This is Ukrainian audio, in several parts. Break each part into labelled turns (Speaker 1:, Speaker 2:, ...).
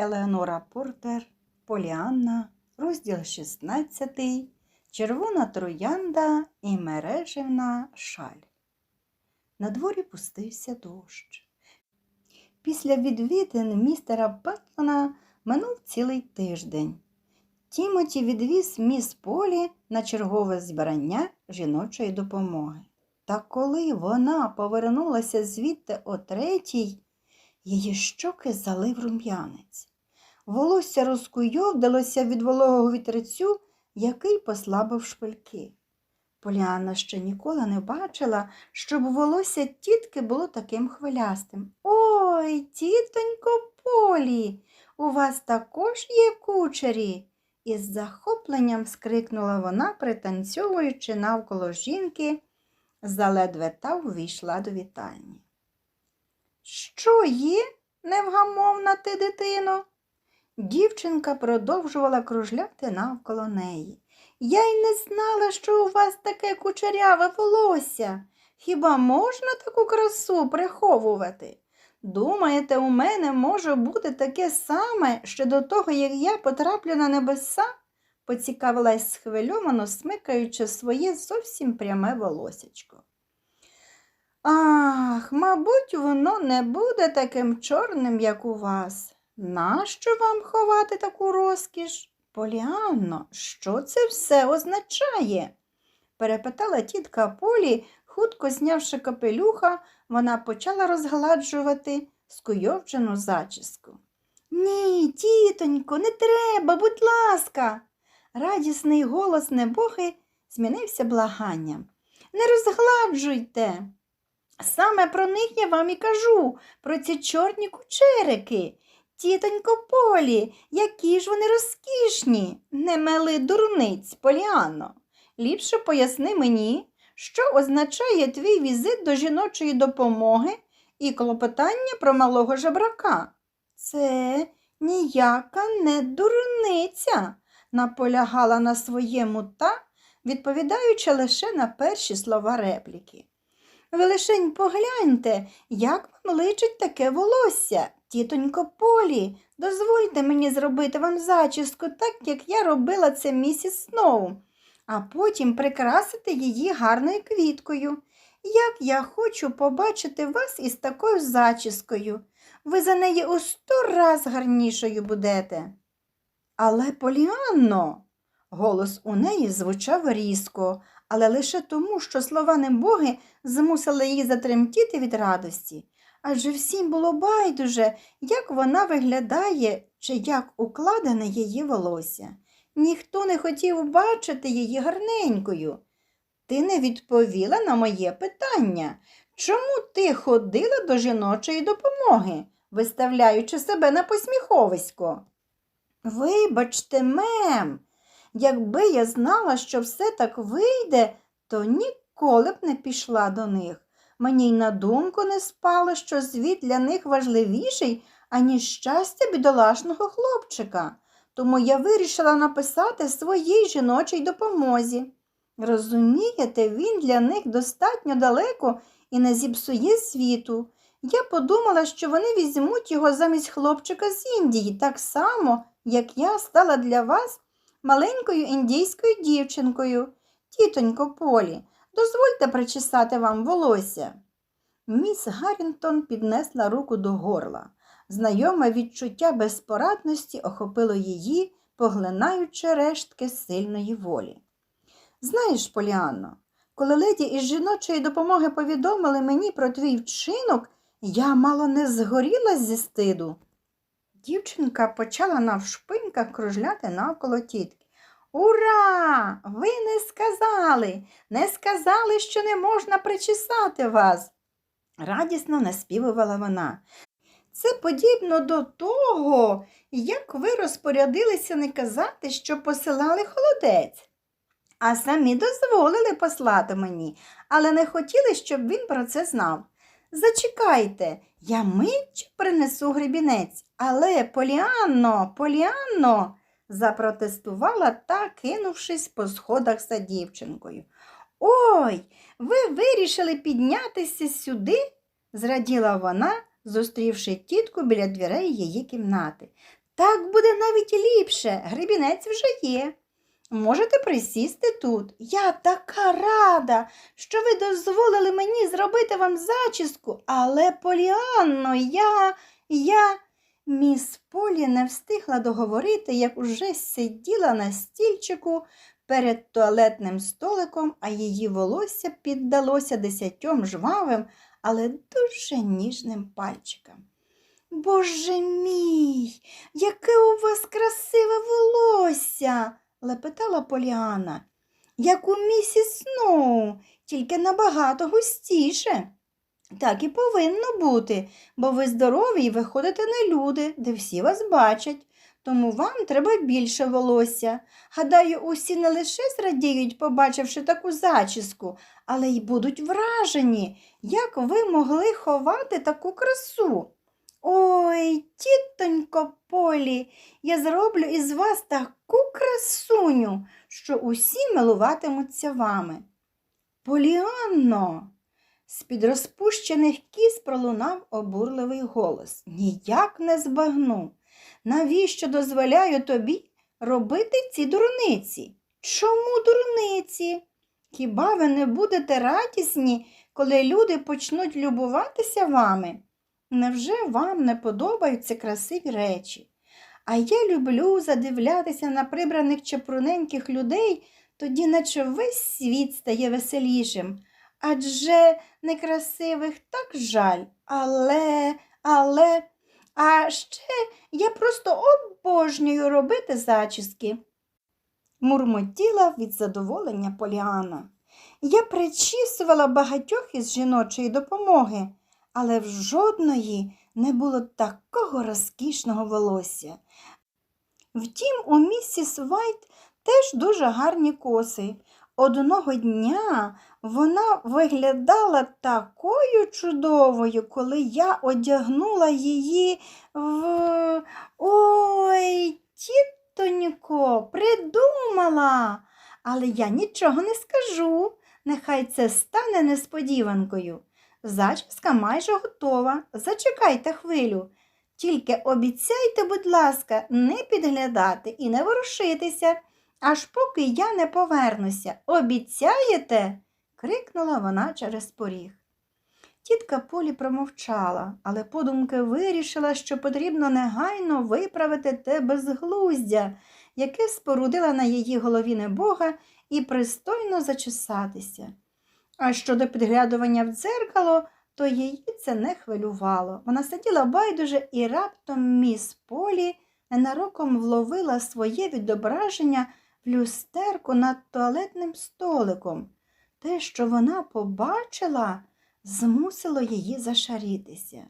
Speaker 1: Елеонора Портер, Поліанна, розділ 16, Червона троянда і мережевна шаль. На дворі пустився дощ. Після відвідин містера Паттона минув цілий тиждень. Тімоті відвіз міс Полі на чергове збирання жіночої допомоги. Та коли вона повернулася звідти о третій, її щоки залив рум'янець. Волосся розкуйовдалося від вологого вітрецю, який послабив шпильки. Поліанна ще ніколи не бачила, щоб волосся тітки було таким хвилястим. Ой, тітонько Полі, у вас також є кучері. Із захопленням скрикнула вона, пританцьовуючи навколо жінки, заледве та увійшла до вітальні. Що є, невгамовна ти, дитино? Дівчинка продовжувала кружляти навколо неї. Я й не знала, що у вас таке кучеряве волосся. Хіба можна таку красу приховувати? Думаєте, у мене може бути таке саме ще до того, як я потраплю на небеса? поцікавилась схвильовано, смикаючи своє зовсім пряме волосячко. Ах, мабуть, воно не буде таким чорним, як у вас. Нащо вам ховати таку розкіш? Поліанно, що це все означає? перепитала тітка Полі, хутко знявши капелюха, вона почала розгладжувати скуйовджену зачіску. Ні, тітонько, не треба, будь ласка. Радісний голос небоги змінився благанням. Не розгладжуйте. Саме про них я вам і кажу, про ці чорні кучерики. Тітонько Полі, які ж вони розкішні, не мели дурниць, Поліанно. Ліпше поясни мені, що означає твій візит до жіночої допомоги і клопотання про малого жебрака. Це ніяка не дурниця, наполягала на своєму та, відповідаючи лише на перші слова репліки. Ви лишень погляньте, як вам личить таке волосся. Тітонько Полі, дозвольте мені зробити вам зачіску, так як я робила це місіс Сноу, а потім прикрасити її гарною квіткою. Як я хочу побачити вас із такою зачіскою. Ви за неї у сто раз гарнішою будете. Але, Поліанно, голос у неї звучав різко, але лише тому, що слова небоги змусили її затремтіти від радості. Адже всім було байдуже, як вона виглядає чи як укладене її волосся. Ніхто не хотів бачити її гарненькою. Ти не відповіла на моє питання. Чому ти ходила до жіночої допомоги, виставляючи себе на посміховисько? Вибачте, мем, якби я знала, що все так вийде, то ніколи б не пішла до них. Мені й на думку не спало, що звіт для них важливіший, аніж щастя бідолашного хлопчика. Тому я вирішила написати своїй жіночій допомозі. Розумієте, він для них достатньо далеко і не зіпсує світу. Я подумала, що вони візьмуть його замість хлопчика з Індії, так само, як я стала для вас маленькою індійською дівчинкою. Тітонько Полі, дозвольте причесати вам волосся. Міс Гаррінтон піднесла руку до горла. Знайоме відчуття безпорадності охопило її, поглинаючи рештки сильної волі. Знаєш, Поліанно, коли леді із жіночої допомоги повідомили мені про твій вчинок, я мало не згоріла зі стиду. Дівчинка почала навшпиньках кружляти навколо тітки. Ура! Ви не сказали, не сказали, що не можна причесати вас, радісно наспівувала вона. Це подібно до того, як ви розпорядилися не казати, що посилали холодець, а самі дозволили послати мені, але не хотіли, щоб він про це знав. Зачекайте, я мить принесу гребінець, але Поліанно, Поліанно, запротестувала та, кинувшись по сходах за дівчинкою. Ой, ви вирішили піднятися сюди? зраділа вона, зустрівши тітку біля дверей її кімнати. Так буде навіть ліпше, гребінець вже є. Можете присісти тут. Я така рада, що ви дозволили мені зробити вам зачіску, але, Поліанно, я, я. Міс Полі не встигла договорити, як уже сиділа на стільчику перед туалетним столиком, а її волосся піддалося десятьом жвавим, але дуже ніжним пальчикам. Боже мій, яке у вас красиве волосся, лепетала Поліана. Як у місіс Сноу, тільки набагато густіше. Так і повинно бути, бо ви здорові і виходите на люди, де всі вас бачать. Тому вам треба більше волосся. Гадаю, усі не лише зрадіють, побачивши таку зачіску, але й будуть вражені, як ви могли ховати таку красу. Ой, тітонько Полі, я зроблю із вас таку красуню, що усі милуватимуться вами. Поліанно, з-під розпущених кіз пролунав обурливий голос. Ніяк не збагну. Навіщо дозволяю тобі робити ці дурниці? Чому дурниці? Хіба ви не будете радісні, коли люди почнуть любуватися вами? Невже вам не подобаються красиві речі? А я люблю задивлятися на прибраних чепруненьких людей, тоді наче весь світ стає веселішим. Адже некрасивих так жаль, але, але, а ще я просто обожнюю робити зачіски. Мурмотіла від задоволення Поліана. Я причісувала багатьох із жіночої допомоги, але в жодної не було такого розкішного волосся. Втім, у місіс Вайт теж дуже гарні коси. Одного дня вона виглядала такою чудовою, коли я одягнула її в. Ой, тітонько, придумала. Але я нічого не скажу. Нехай це стане несподіванкою. Зачіска майже готова. Зачекайте хвилю. Тільки обіцяйте, будь ласка, не підглядати і не ворушитися, аж поки я не повернуся. Обіцяєте? крикнула вона через поріг. Тітка Полі промовчала, але подумки вирішила, що потрібно негайно виправити те безглуздя, яке спорудила на її голові небога, і пристойно зачесатися. А щодо підглядування в дзеркало, то її це не хвилювало. Вона сиділа байдуже і раптом міс Полі ненароком вловила своє відображення в люстерку над туалетним столиком. Те, що вона побачила, змусило її зашарітися.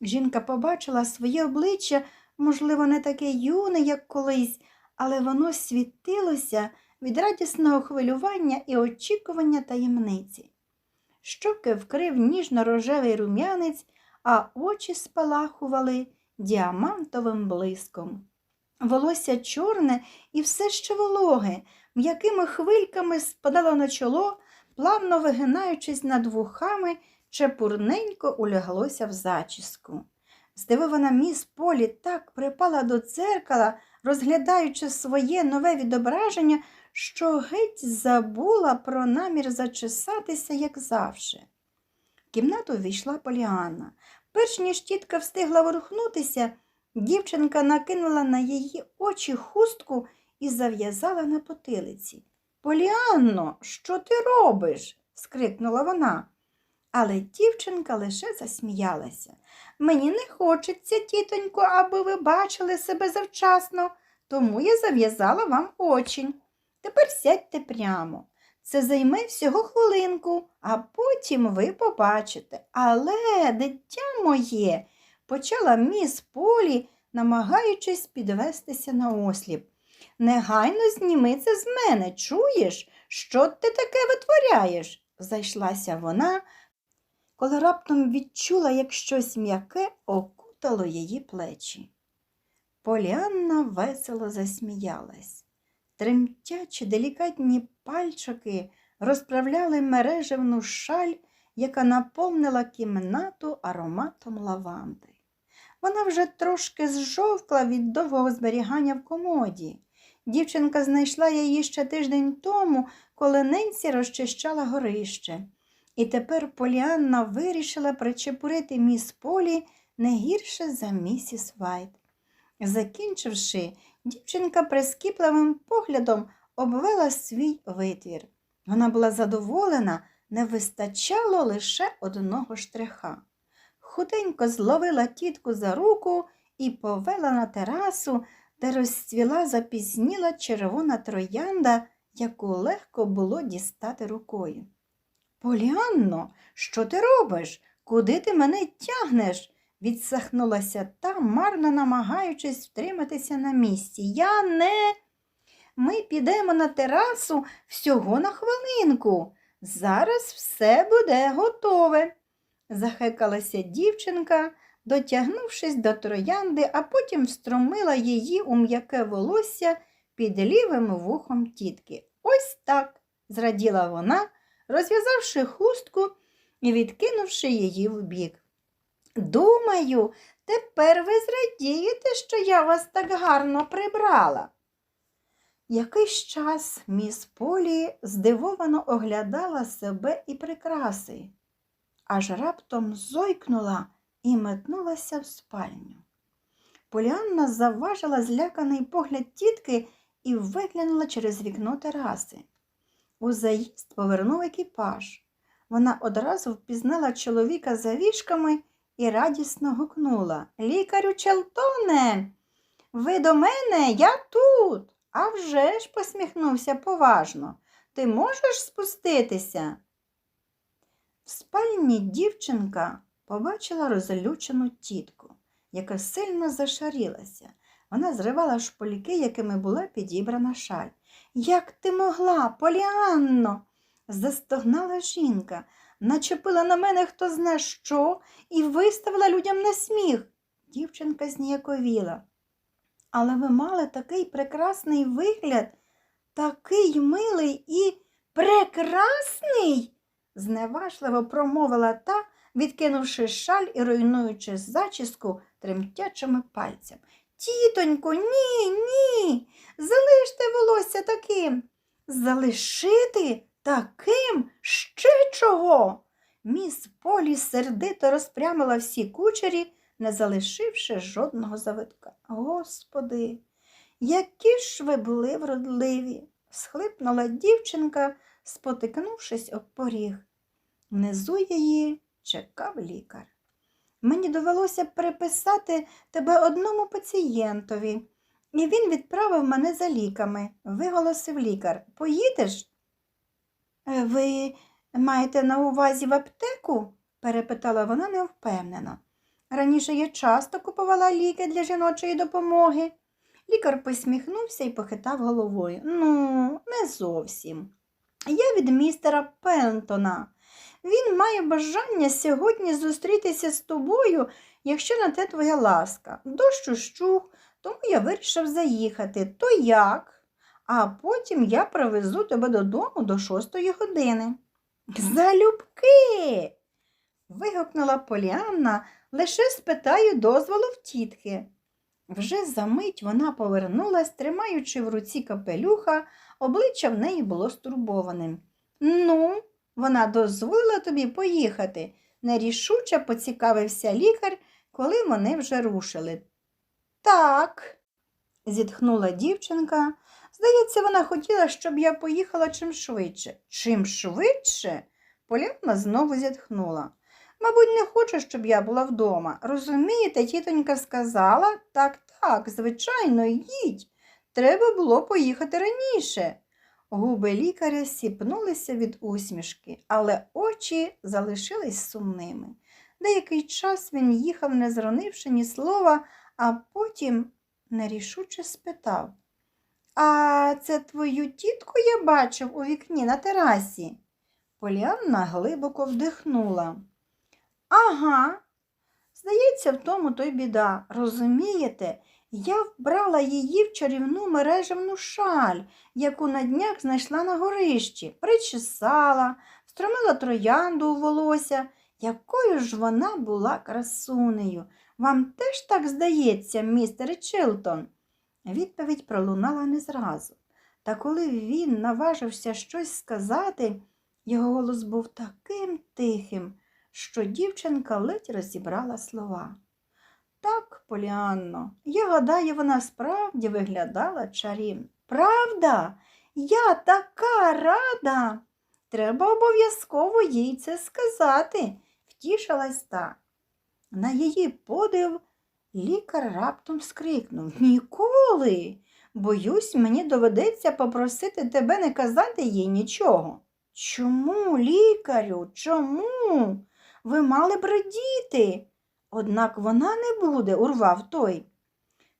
Speaker 1: Жінка побачила своє обличчя, можливо, не таке юне, як колись, але воно світилося від радісного хвилювання і очікування таємниці. Щоки вкрив ніжно-рожевий рум'янець, а очі спалахували діамантовим блиском. Волосся чорне і все ще вологе, м'якими хвильками спадало на чоло, плавно вигинаючись над вухами, чепурненько уляглося в зачіску. Здивована міс Полі так припала до дзеркала, розглядаючи своє нове відображення, що геть забула про намір зачесатися, як завше. В кімнату війшла Поліанна. Перш ніж тітка встигла ворухнутися, дівчинка накинула на її очі хустку і зав'язала на потилиці. Поліанно, що ти робиш? скрикнула вона. Але дівчинка лише засміялася. Мені не хочеться, тітонько, аби ви бачили себе завчасно, тому я зав'язала вам очі. Тепер сядьте прямо. Це займе всього хвилинку, а потім ви побачите. Але, дитя моє, почала міс Полі, намагаючись підвестися на осліп. Негайно зніми це з мене, чуєш? Що ти таке витворяєш? зайшлася вона, коли раптом відчула, як щось м'яке окутало її плечі. Поліанна весело засміялась. Тремтячі делікатні пальчики розправляли мережевну шаль, яка наповнила кімнату ароматом лаванди. Вона вже трошки зжовкла від довгого зберігання в комоді. Дівчинка знайшла її ще тиждень тому, коли Ненсі розчищала горище. І тепер Поліанна вирішила причепурити міс Полі не гірше за місіс Вайт. Закінчивши, дівчинка прискіпливим поглядом обвела свій витвір. Вона була задоволена, не вистачало лише одного штриха. Худенько зловила тітку за руку і повела на терасу, де розцвіла запізніла червона троянда, яку легко було дістати рукою. Поліанно, що ти робиш? Куди ти мене тягнеш? Відсахнулася та, марно намагаючись втриматися на місці. Я не. Ми підемо на терасу всього на хвилинку. Зараз все буде готове, захекалася дівчинка, дотягнувшись до троянди, а потім встромила її у м'яке волосся під лівим вухом тітки. Ось так, зраділа вона, розв'язавши хустку і відкинувши її вбік. Думаю, тепер ви зрадієте, що я вас так гарно прибрала. Якийсь час міс Полі здивовано оглядала себе і прикраси, аж раптом зойкнула і метнулася в спальню. Поліанна завважила зляканий погляд тітки і виглянула через вікно тераси. У заїзд повернув екіпаж. Вона одразу впізнала чоловіка за вішками і радісно гукнула Лікарю Челтоне, ви до мене, я тут. «А вже ж», – посміхнувся поважно. Ти можеш спуститися? В спальні дівчинка побачила розлючену тітку, яка сильно зашарілася. Вона зривала шпульки, якими була підібрана шаль. Як ти могла, Поліанно? застогнала жінка, начепила на мене хто зна що і виставила людям на сміх. Дівчинка зніяковіла. Але ви мали такий прекрасний вигляд, такий милий і прекрасний, зневажливо промовила та, відкинувши шаль і руйнуючи зачіску тремтячими пальцями. Тітонько, ні, ні. Залиште волосся таким. Залишити таким ще чого? Міс Полі сердито розпрямила всі кучері не залишивши жодного завитка. Господи, які ж ви були вродливі, схлипнула дівчинка, спотикнувшись об поріг. Внизу її чекав лікар. Мені довелося приписати тебе одному пацієнтові, і він відправив мене за ліками, виголосив лікар. Поїдеш? «Е, Ви маєте на увазі в аптеку? перепитала вона невпевнено. Раніше я часто купувала ліки для жіночої допомоги. Лікар посміхнувся і похитав головою. Ну, не зовсім. Я від містера Пентона. Він має бажання сьогодні зустрітися з тобою, якщо на те твоя ласка. Дощ ущух, тому я вирішив заїхати. То як? А потім я привезу тебе додому до шостої години. Залюбки. вигукнула Поліанна, лише спитаю дозволу в тітки. Вже за мить вона повернулась, тримаючи в руці капелюха, обличчя в неї було стурбованим. Ну, вона дозволила тобі поїхати, нерішуче поцікавився лікар, коли вони вже рушили. Так, зітхнула дівчинка. Здається, вона хотіла, щоб я поїхала чим швидше. Чим швидше? Поляна знову зітхнула. Мабуть, не хоче, щоб я була вдома. Розумієте, тітонька сказала так, так, звичайно, їдь. Треба було поїхати раніше. Губи лікаря сіпнулися від усмішки, але очі залишились сумними. Деякий час він їхав, не зронивши ні слова, а потім нерішуче спитав А це твою тітку я бачив у вікні на терасі? Поліанна глибоко вдихнула. Ага. Здається, в тому то й біда. Розумієте, я вбрала її в чарівну мережевну шаль, яку на днях знайшла на горищі, причесала, стромила троянду у волосся. Якою ж вона була красунею. Вам теж так здається, містер Чилтон? Відповідь пролунала не зразу. Та коли він наважився щось сказати, його голос був таким тихим, що дівчинка ледь розібрала слова. Так, Поліанно, я гадаю, вона справді виглядала чарівно. Правда? Я така рада. Треба обов'язково їй це сказати, втішилась та. На її подив лікар раптом скрикнув Ніколи. Боюсь, мені доведеться попросити тебе не казати їй нічого. Чому, лікарю? Чому? Ви мали б радіти. Однак вона не буде, урвав той.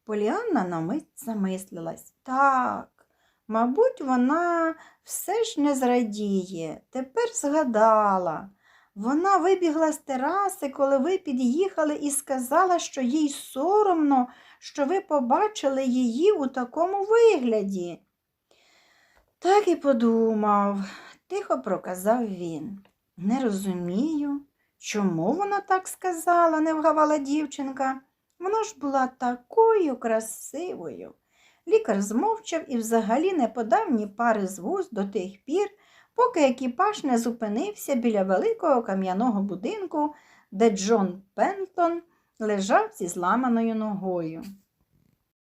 Speaker 1: Поліанна на мить замислилась. Так, мабуть, вона все ж не зрадіє. Тепер згадала. Вона вибігла з тераси, коли ви під'їхали, і сказала, що їй соромно, що ви побачили її у такому вигляді. Так і подумав, тихо проказав він. Не розумію, чому вона так сказала, не вгавала дівчинка. Вона ж була такою красивою. Лікар змовчав і взагалі не подав ні пари з вуз до тих пір, поки екіпаж не зупинився біля великого кам'яного будинку, де Джон Пентон лежав зі зламаною ногою.